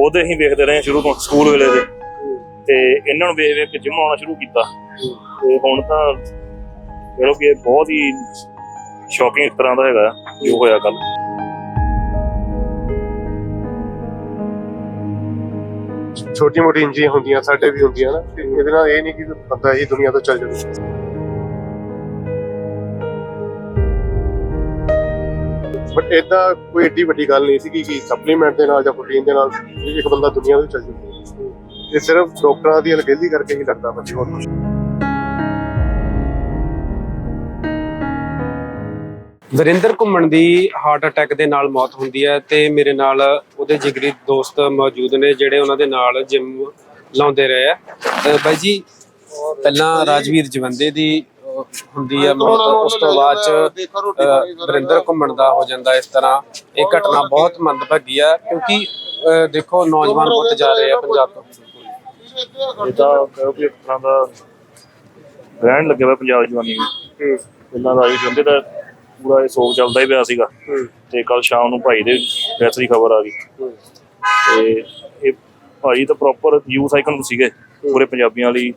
ਉਹਦੇ ਹੀ ਵੇਖਦੇ ਰਹੇ ਸ਼ੁਰੂ ਤੋਂ, ਸਕੂਲ ਵੇਲੇ ਦੇ। ਤੇ ਇਹਨਾਂ ਨੂੰ ਵੇਖ ਵੇਖ ਕੇ ਜਿਮ ਆਉਣਾ ਸ਼ੁਰੂ ਕੀਤਾ। ਤੇ ਹੁਣ ਤਾਂ ਚਲੋ ਕਿ ਬਹੁਤ ਹੀ ਸ਼ੌਕਿੰਗ ਤਰ੍ਹਾਂ ਦਾ ਹੈਗਾ, ਜੋ ਹੋਇਆ ਕੱਲ ਛੋਟੀ ਮੋਟੀ ਇੰਜਰੀਆਂ ਹੁੰਦੀਆਂ, ਸਾਡੇ ਵੀ ਹੁੰਦੀਆਂ ਨਾ। ਇਹਦੇ ਨਾਲ ਇਹ ਨਹੀਂ ਕਿ ਬੰਦਾ ਹੀ ਦੁਨੀਆ ਤੋਂ ਚੱਲ ਜਾਵੇ। ਬਟ ਇਦਾਂ ਕੋਈ ਏਡੀ ਵੱਡੀ ਗੱਲ ਨਹੀਂ ਸੀ ਕਿ ਸਪਲੀਮੈਂਟ ਦੇ ਨਾਲ ਜਾਂ ਪ੍ਰੋਟੀਨ ਦੇ ਨਾਲ ਇੱਕ ਬੰਦਾ ਦੁਨੀਆ ਤੋਂ ਚੱਲ ਜਾਵੇ ਇਹ ਸਿਰਫ ਡਾਕਟਰਾਂ ਦੀ ਅਣਗਹਿਲੀ ਕਰਕੇ ਹੀ ਲੱਗਦਾ ਬੰਦੇ ਹੋਰ ਨਹੀਂ। ਵਰਿੰਦਰ ਘੁੰਮਣ ਦੀ ਹਾਰਟ ਅਟੈਕ ਦੇ ਨਾਲ ਮੌਤ ਹੁੰਦੀ ਹੈ ਤੇ ਮੇਰੇ ਨਾਲ ਉਹਦੇ ਜਿਗਰੀ ਦੋਸਤ ਮੌਜੂਦ ਨੇ ਜਿਹੜੇ ਉਹਨਾਂ ਦੇ ਨਾਲ ਜਿਮ ਲਾਉਂਦੇ ਰਹੇ ਆ। ਬਾਈ ਜੀ ਪਹਿਲਾਂ ਰਾਜਵੀਰ ਜਵੰਦੇ ਦੀ ਹੁੰਦੀ ਹੈ ਮੌਤ ਉਸ ਤੋਂ ਬਾਅਦ ਚ ਵਰਿੰਦਰ ਘੁੰਮਣ ਦਾ ਹੋ ਜਾਂਦਾ ਇਸ ਤਰ੍ਹਾਂ। ਇਹ ਘਟਨਾ ਬਹੁਤ ਮੰਦਭਾਗੀ ਆ ਕਿਉਂਕਿ ਅਹ, ਦੇਖੋ ਨੌਜਵਾਨ ਬਹੁਤ ਜਾ ਰਹੇ ਆ ਪੰਜਾਬ ਤੋਂ। ਇਹ ਤਾਂ ਕਹੋ ਕਿ ਇੱਕ ਤਰ੍ਹਾਂ ਦਾ ਰਹਿਣ ਲੱਗਿਆ ਹੋਇਆ ਪੰਜਾਬ ਦੀ ਜਵਾਨੀ ਨੂੰ ਪਹਿਲਾਂ ਰਾਜੀ ਜੰਦੇ ਦਾ ਪੂਰਾ ਇਹ ਸੋਗ ਚੱਲਦਾ ਹੀ ਪਿਆ ਸੀਗਾ। ਤੇ ਕੱਲ ਸ਼ਾਮ ਨੂੰ ਭਾਈ ਦੇ ਡੈਥ ਦੀ ਖਬਰ ਆ ਗਈ। ਤੇ ਇਹ ਭਾਈ ਤਾਂ ਪ੍ਰੋਪਰ ਯੂਥ ਆਈਕਨ ਸੀਗੇ। ਪੂਰੇ ਪੰਜਾਬੀਆਂ ਲਈ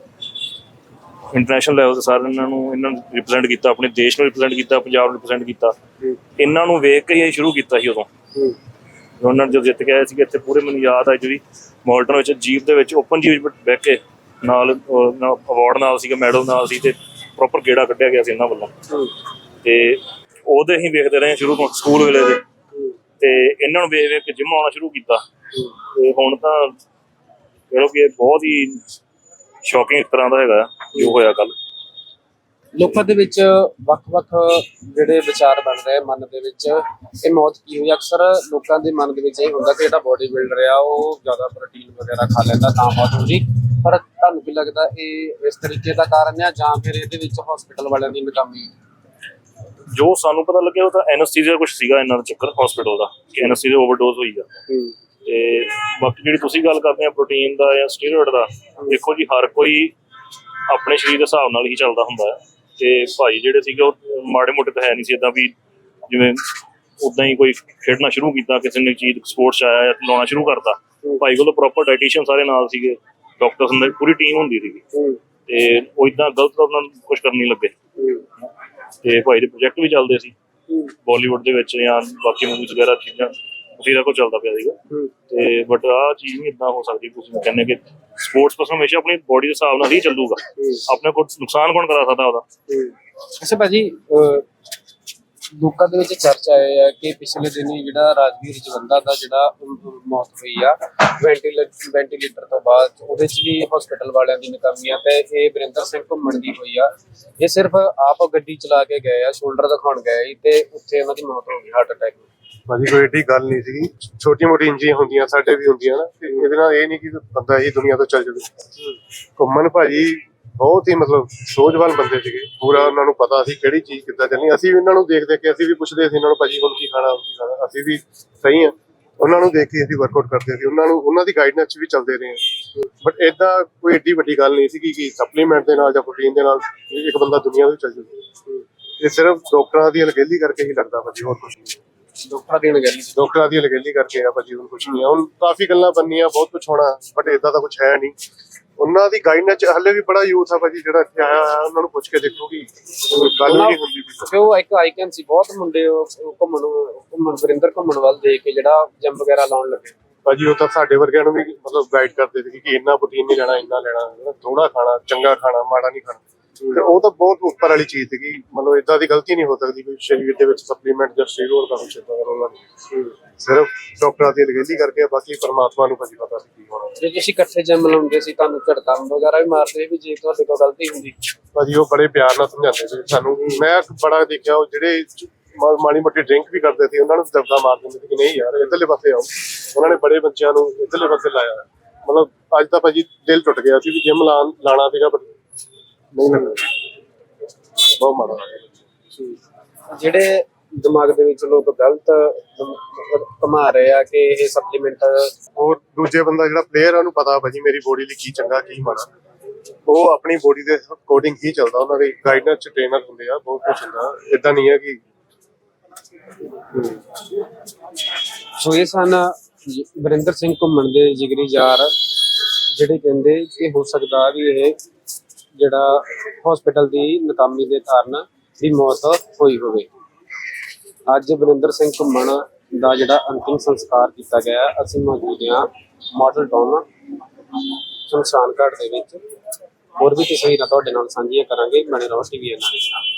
ਇੰਟਰਨੈਸ਼ਨਲ ਲੈਵਲ ਤੇ ਸਾਰੇ ਇਹਨਾਂ ਨੂੰ ਇਹਨਾਂ ਨੂੰ ਰਿਪਰੈਜ਼ੈਂਟ ਕੀਤਾ ਆਪਣੇ ਦੇਸ਼ ਨੂੰ ਰਿਪਰੈਜ਼ੈਂਟ ਕੀਤਾ ਪੰਜਾਬ ਨੂੰ ਰਿਪਰੈਜ਼ੈਂਟ ਕੀਤਾ। ਇਹਨਾਂ ਨੂੰ ਵੇਖ ਕੇ ਹੀ ਇਹ ਸ਼ੁਰੂ ਕੀਤਾ ਸੀ ਉਦੋਂ। ਨੇ ਜਦੋਂ ਜਿੱਤ ਕੇ ਆਏ ਸੀਗੇ ਇੱਥੇ ਪੂਰੇ ਮੈਨੂੰ ਯਾਦ ਆ ਜਿਹੜੀ ਮੋਲਟਨ ਵਿੱਚ ਜੀਪ ਦੇ ਵਿੱਚ ਓਪਨ ਜੀਪ ਵਿੱਚ ਬਹਿ ਕੇ ਨਾਲ ਅਵਾਰਡ ਨਾਲ ਸੀਗਾ ਮੈਡਲ ਨਾਲ ਸੀ ਤੇ ਪ੍ਰੋਪਰ ਗੇੜਾ ਕੱਢਿਆ ਗਿਆ ਸੀ ਇਹਨਾਂ ਵੱਲੋਂ। ਤੇ ਉਹਦੇ ਹੀ ਵੇਖਦੇ ਰਹੇ ਸ਼ੁਰੂ ਤੋਂ ਸਕੂਲ ਵੇਲੇ ਦੇ। ਤੇ ਇਹਨਾਂ ਨੂੰ ਵੇਖ ਵੇਖ ਕੇ ਜਿਮ ਆਉਣਾ ਸ਼ੁਰੂ ਕੀਤਾ। ਤੇ ਹੁਣ ਤਾਂ ਚਲੋ ਕਿ ਇਹ ਬਹੁਤ ਹੀ ਸ਼ੌਕਿੰਗ ਤਰ੍ਹਾਂ ਦਾ ਹੈਗਾ ਜੋ ਹੋਇਆ ਕੱਲ ਲੋਕਾਂ ਦੇ ਵਿੱਚ ਵੱਖ-ਵੱਖ ਜਿਹੜੇ ਵਿਚਾਰ ਬਣ ਰਹੇ ਆ ਮਨ ਦੇ ਵਿੱਚ ਇਹ ਮੌਤ ਕੀ ਹੋਈ? ਅਕਸਰ ਲੋਕਾਂ ਦੇ ਮਨ ਦੇ ਵਿੱਚ ਇਹ ਹੁੰਦਾ ਕਿ ਜਿਹੜਾ ਬੋਡੀ ਬਿਲਡਰ ਆ ਉਹ ਜ਼ਿਆਦਾ ਪ੍ਰੋਟੀਨ ਵਗੈਰਾ ਖਾ ਲੈਂਦਾ ਤਾਂ ਮੌਤ ਹੋ ਗਈ ਪਰ ਤੁਹਾਨੂੰ ਕੀ ਲੱਗਦਾ ਇਹ ਇਸ ਤਰੀਕੇ ਦਾ ਕਾਰਨ ਹੈ ਜਾਂ ਫਿਰ ਇਹਦੇ ਵਿੱਚ ਹਸਪੀਟਲ ਵਾਲਿਆਂ ਦੀ ਨਾਕਾਮੀ ਜੋ ਸਾਨੂੰ ਪਤਾ ਲੱਗਿਆ ਉਹ ਤਾਂ ਐਨਸਥੀਸੀਆ ਕੁਝ ਸੀਗਾ ਇਹਨਾਂ ਦਾ ਚੱਕਰ ਹਸਪੀਟਲ ਦਾ ਕਿ ਐਨਸਥੀਸੀਆ ਓਵਰਡੋਜ਼ ਹੋਈ ਆ। ਤੇ ਬਾਕੀ ਜਿਹੜੀ ਤੁਸੀਂ ਗੱਲ ਕਰਦੇ ਆ ਪ੍ਰੋਟੀਨ ਦਾ ਜਾਂ ਸਟੀਰੋਇਡ ਦਾ ਦੇਖੋ ਜੀ ਹਰ ਕੋਈ ਆਪਣੇ ਸਰੀਰ ਦੇ ਹਿਸਾਬ ਨਾਲ ਹੀ ਚੱਲਦਾ ਹੁੰਦਾ ਹੈ ਤੇ ਭਾਈ ਜਿਹੜੇ ਸੀਗੇ ਉਹ ਮਾੜੇ ਮੋਟੇ ਤਾਂ ਹੈ ਨਹੀਂ ਸੀ ਇਦਾਂ ਵੀ ਜਿਵੇਂ ਉਦਾਂ ਹੀ ਕੋਈ ਖੇਡਣਾ ਸ਼ੁਰੂ ਕੀਤਾ ਕਿਸੇ ਨੇ ਚੀਜ਼ ਸਪੋਰਟਸ ਆਇਆ ਜਾਂ ਲਾਉਣਾ ਸ਼ੁਰੂ ਕਰਤਾ ਭਾਈ ਕੋਲ ਪ੍ਰੋਪਰ ਡਾਈਟੀਸ਼ੀਅਨ ਸਾਰੇ ਨਾਲ ਸੀਗੇ ਡਾਕਟਰਸ ਹੁੰਦੇ ਪੂਰੀ ਟੀਮ ਹੁੰਦੀ ਸੀਗੀ। ਤੇ ਉਹ ਇਦਾਂ ਗਲਤ ਉਹਨਾਂ ਨੂੰ ਕੁਝ ਕਰਨ ਨਹੀਂ ਲੱਗੇ। ਤੇ ਭਾਈ ਦੇ ਪ੍ਰੋਜੈਕਟ ਵੀ ਚੱਲਦੇ ਸੀ ਬਾਲੀਵੁੱਡ ਦੇ ਵਿੱਚ ਜਾਂ ਬਾਕੀ ਮੂਵੀਜ਼ ਵਗੈਰਾ ਚੀਜ਼ਾਂ। ਬਥੇਰਾ ਕੁਝ ਚੱਲਦਾ ਪਿਆ ਸੀਗਾ। ਤੇ ਬਟ ਆਹ ਚੀਜ਼ ਨਹੀਂ ਇਦਾਂ ਹੋ ਸਕਦੀ ਤੁਸੀਂ ਕਹਿੰਦੇ ਕਿ ਸਪੋਰਟਸ ਪਰਸਨ ਹਮੇਸ਼ਾ ਆਪਣੀ ਬੋਡੀ ਦੇ ਹਿਸਾਬ ਨਾਲ ਹੀ ਚੱਲੂਗਾ। ਆਪਣੇ ਕੋਲ ਨੁਕਸਾਨ ਕੌਣ ਕਰਾ ਸਕਦਾ ਉਹਦਾ? ਅੱਛਾ ਭਾਜੀ ਲੋਕਾਂ ਦੇ ਵਿੱਚ ਚਰਚਾ ਇਹ ਹੈ ਕਿ ਪਿਛਲੇ ਦਿਨੀ ਜਿਹੜਾ ਰਾਜਵੀਰ ਜਵੰਦਾ ਦਾ ਜਿਹੜਾ ਮੌਤ ਹੋਈ ਆ ਵੈਂਟੀਲੇਟਰ ਵੈਂਟੀਲੇਟਰ ਤੋਂ ਬਾਅਦ ਉਹਦੇ ਚ ਵੀ ਹਸਪੀਟਲ ਵਾਲਿਆਂ ਦੀ ਨਾਕਾਮੀਆਂ ਤੇ ਇਹ ਵਰਿੰਦਰ ਸਿੰਘ ਘੁੰਮਣ ਦੀ ਹੋਈ ਆ। ਇਹ ਸਿਰਫ ਆਪ ਗੱਡੀ ਚਲਾ ਕੇ ਗਏ ਆ ਸ਼ੋਲਡਰ ਦਿਖਾਉਣ ਗਏ ਤੇ ਉੱਥੇ ਉਹਨਾਂ ਦੀ ਮੌਤ ਹੋ ਗਈ ਹਾਰਟ ਅਟੈਕ ਭਾਜੀ ਕੋਈ ਏਡੀ ਗੱਲ ਨਹੀਂ ਸੀਗੀ। ਛੋਟੀ ਮੋਟੀ ਇੰਜਰੀਆਂ ਹੁੰਦੀਆਂ ਸਾਡੇ ਵੀ ਹੁੰਦੀਆਂ ਨਾ। ਤੇ ਇਹਦੇ ਨਾਲ ਇਹ ਨਹੀਂ ਕਿ ਬੰਦਾ ਹੀ ਦੁਨੀਆ ਤੋਂ ਚੱਲ ਜਾਵੇ। ਘੁੰਮਣ ਭਾਜੀ ਬਹੁਤ ਹੀ ਮਤਲਬ ਸੋਝਵਾਨ ਬੰਦੇ ਸੀਗੇ। ਪੂਰਾ ਉਹਨਾਂ ਨੂੰ ਪਤਾ ਸੀ ਕਿਹੜੀ ਚੀਜ਼ ਕਿੱਦਾਂ ਚੱਲਣੀ। ਅਸੀਂ ਵੀ ਇਹਨਾਂ ਨੂੰ ਦੇਖ ਦੇਖ ਕੇ ਅਸੀਂ ਵੀ ਪੁੱਛਦੇ ਸੀ ਇਹਨਾਂ ਨੂੰ ਭਾਜੀ ਹੁਣ ਕੀ ਖਾਣਾ ਕੀ ਖਾਣਾ। ਅਸੀਂ ਵੀ ਸਹੀ ਆ। ਉਹਨਾਂ ਨੂੰ ਦੇਖ ਕੇ ਅਸੀਂ ਵਰਕਆਊਟ ਕਰਦੇ ਸੀ। ਉਹਨਾਂ ਨੂੰ ਉਹਨਾਂ ਦੀ ਗਾਈਡਨੈਂਸ 'ਚ ਵੀ ਚੱਲਦੇ ਰਹੇ ਹਾਂ ਬਟ ਇਦਾਂ ਕੋਈ ਏਡੀ ਵੱਡੀ ਗੱਲ ਨਹੀਂ ਸੀਗੀ ਕਿ ਸਪਲੀਮੈਂਟ ਦੇ ਨਾਲ ਜਾਂ ਪ੍ਰੋਟੀਨ ਦੇ ਨਾਲ ਇੱਕ ਬੰਦਾ ਦੁਨੀਆ ਤੋਂ ਚੱਲ ਜਾਵੇ। ਇਹ ਸਿਰਫ ਡਾਕਟਰਾਂ ਦੀ ਅਣਗਹਿਲੀ ਕਰਕੇ ਹੀ ਲੱਗਦਾ ਭਾਜੀ ਹੋਰ ਕੁਝ ਨਹੀਂ। ਡਾਕਟਰਾਂ ਦੀ ਸੀ ਡਾਕਟਰਾਂ ਦੀ ਅਣਗਹਿਲੀ ਕਰਕੇ ਆ ਭਾਜੀ ਹੁਣ ਕੁਝ ਨਹੀਂ ਹੁਣ ਕਾਫੀ ਗੱਲਾਂ ਬੰਨੀਆਂ ਬਹੁਤ ਕੁਝ ਹੋਣਾ ਬਟ ਇਦਾਂ ਦਾ ਕੁਝ ਹੈ ਨਹੀਂ। ਉਹਨਾਂ ਦੀ ਗਾਈਡਨੈਂਸ ਚ ਹੱਲੇ ਵੀ ਬੜਾ ਯੂਥ ਆ ਭਾਜੀ ਜਿਹੜਾ ਇੱਥੇ ਆਇਆ ਹੋਇਆ ਉਹਨਾਂ ਨੂੰ ਪੁੱਛ ਕੇ ਦੇਖੋ ਕਿ ਗੱਲ ਨਹੀਂ ਹੁੰਦੀ ਵੀ। ਉਹ ਇੱਕ ਆਈਕਨ ਸੀ ਬਹੁਤ ਮੁੰਡੇ ਉਹ ਘੁੰਮਣ ਘੁੰਮਣ ਵਰਿੰਦਰ ਘੁੰਮਣ ਵੱਲ ਦੇਖ ਕੇ ਜਿਹੜਾ ਜਿਮ ਵਗੈਰਾ ਲਾਉਣ ਲੱਗੇ। ਭਾਜੀ ਉਹ ਤਾਂ ਸਾਡੇ ਵਰਗਿਆਂ ਨੂੰ ਵੀ ਮਤਲਬ ਗਾਈਡ ਕਰਦੇ ਸੀ ਕਿ ਇੰਨਾ ਪ੍ਰੋਟੀਨ ਨਹੀਂ ਲੈਣਾ ਇੰਨਾ ਲੈਣਾ ਥੋੜਾ ਖਾਣਾ ਚੰਗਾ ਖਾਣਾ ਮਾੜਾ ਨਹੀਂ ਖਾਣਾ। ਤੇ ਉਹ ਤਾਂ ਬਹੁਤ ਉੱਪਰ ਵਾਲੀ ਚੀਜ਼ ਸੀਗੀ। ਮਤਲਬ ਇਦਾਂ ਦੀ ਗਲਤੀ ਨਹੀਂ ਹੋ ਸਕਦੀ ਕੋਈ ਸਰੀਰ ਦੇ ਵਿੱਚ ਸਪਲੀਮੈਂਟ ਜਾਂ ਸਟੀਰੋਇਡ ਦਾ ਕੁਛ ਏਦਾਂ ਦਾ ਉਹਨਾਂ ਨੇ ਸਿਰਫ ਡਾਕਟਰਾਂ ਦੀ ਅਣਗਹਿਲੀ ਕਰਕੇ ਬਾਕੀ ਪਰਮਾਤਮਾ ਨੂੰ ਭਾਜੀ ਪਤਾ ਸੀ ਕੀ ਹੋਣਾ। ਜੇ ਤੁਸੀਂ ਇਕੱਠੇ ਜਿਮ ਲਾਉਂਦੇ ਸੀ ਤੁਹਾਨੂੰ ਝਟਕਾ ਵਗੈਰਾ ਵੀ ਮਾਰਦੇ ਵੀ ਜੇ ਤੁਹਾਡੇ ਕੋਲ ਗਲਤੀ ਹੁੰਦੀ। ਭਾਜੀ ਉਹ ਬੜੇ ਪਿਆਰ ਨਾਲ ਸਮਝਾਉਂਦੇ ਸੀ। ਸਾਨੂੰ ਮੈਂ ਬੜਾ ਦੇਖਿਆ ਉਹ ਜਿਹੜੇ ਮਾੜੀ ਮੋਟੀ ਡਰਿੰਕ ਵੀ ਕਰਦੇ ਸੀ ਉਹਨਾਂ ਨੂੰ ਦਬਦਾ ਮਾਰ ਦਿੰਦੇ ਸੀ ਕਿ ਨਹੀਂ ਯਾਰ ਇੱਧਰਲੇ ਪਾਸੇ ਆਓ। ਉਹਨਾਂ ਨੇ ਬੜੇ ਬੱਚਿਆਂ ਨੂੰ ਇੱਧਰਲੇ ਪਾਸੇ ਲਾਇਆ। ਮਤਲਬ ਅੱਜ ਤਾਂ ਭਾਜੀ ਦਿਲ ਟੁੱਟ ਗਿਆ ਸੀ ਵੀ ਜਿਮ ਲਾਣਾ ਸੀਗਾ ਪਰ ਨਹੀਂ ਬਹੁਤ ਮਾੜਾ। ਜਿਹੜੇ ਦਿਮਾਗ ਦੇ ਵਿੱਚ ਲੋਕ ਗਲਤ ਕਮਾ ਰਹੇ ਆ ਕਿ ਇਹ ਸਪਲੀਮੈਂਟ ਹੋਰ ਦੂਜੇ ਬੰਦਾ ਜਿਹੜਾ ਪਲੇਅਰ ਆ ਉਹਨੂੰ ਪਤਾ ਭਾਜੀ ਮੇਰੀ ਬੋਡੀ ਲਈ ਕੀ ਚੰਗਾ ਕੀ ਮਾੜਾ। ਉਹ ਆਪਣੀ ਬੋਡੀ ਦੇ ਅਕੋਰਡਿੰਗ ਹੀ ਚੱਲਦਾ ਉਹਨਾਂ ਦੇ ਗਾਈਡਨੈਂਸ ਚ ਟ੍ਰੇਨਰ ਹੁੰਦੇ ਆ ਬਹੁਤ ਕੁਝ ਹੁੰਦਾ। ਇਦਾਂ ਨਹੀਂ ਹੈ ਕਿ ਸੋ ਇਹ ਸਨ ਵਰਿੰਦਰ ਸਿੰਘ ਘੁੰਮਣ ਦੇ ਜਿਗਰੀ ਯਾਰ ਜਿਹੜੇ ਕਹਿੰਦੇ ਕਿ ਹੋ ਸਕਦਾ ਵੀ ਇਹ ਜਿਹੜਾ ਹਸਪੀਟਲ ਦੀ ਨਾਕਾਮੀ ਦੇ ਕਾਰਨ ਦੀ ਮੌਤ ਹੋਈ ਹੋਵੇ। ਅੱਜ ਵਰਿੰਦਰ ਸਿੰਘ ਘੁੰਮਣ ਦਾ ਜਿਹੜਾ ਅੰਤਿਮ ਸੰਸਕਾਰ ਕੀਤਾ ਗਿਆ ਅਸੀਂ ਮੌਜੂਦ ਹਾਂ ਮਾਡਲ ਟਾਊਨ ਸ਼ਮਸ਼ਾਨ ਘਾਟ ਦੇ ਵਿੱਚ। ਹੋਰ ਵੀ ਤਸਵੀਰਾਂ ਤੁਹਾਡੇ ਨਾਲ ਸਾਂਝੀਆਂ ਕਰਾਂਗੇ। ਬਣੇ ਰਹੋ ਟੀਵੀ ਨਾਲ।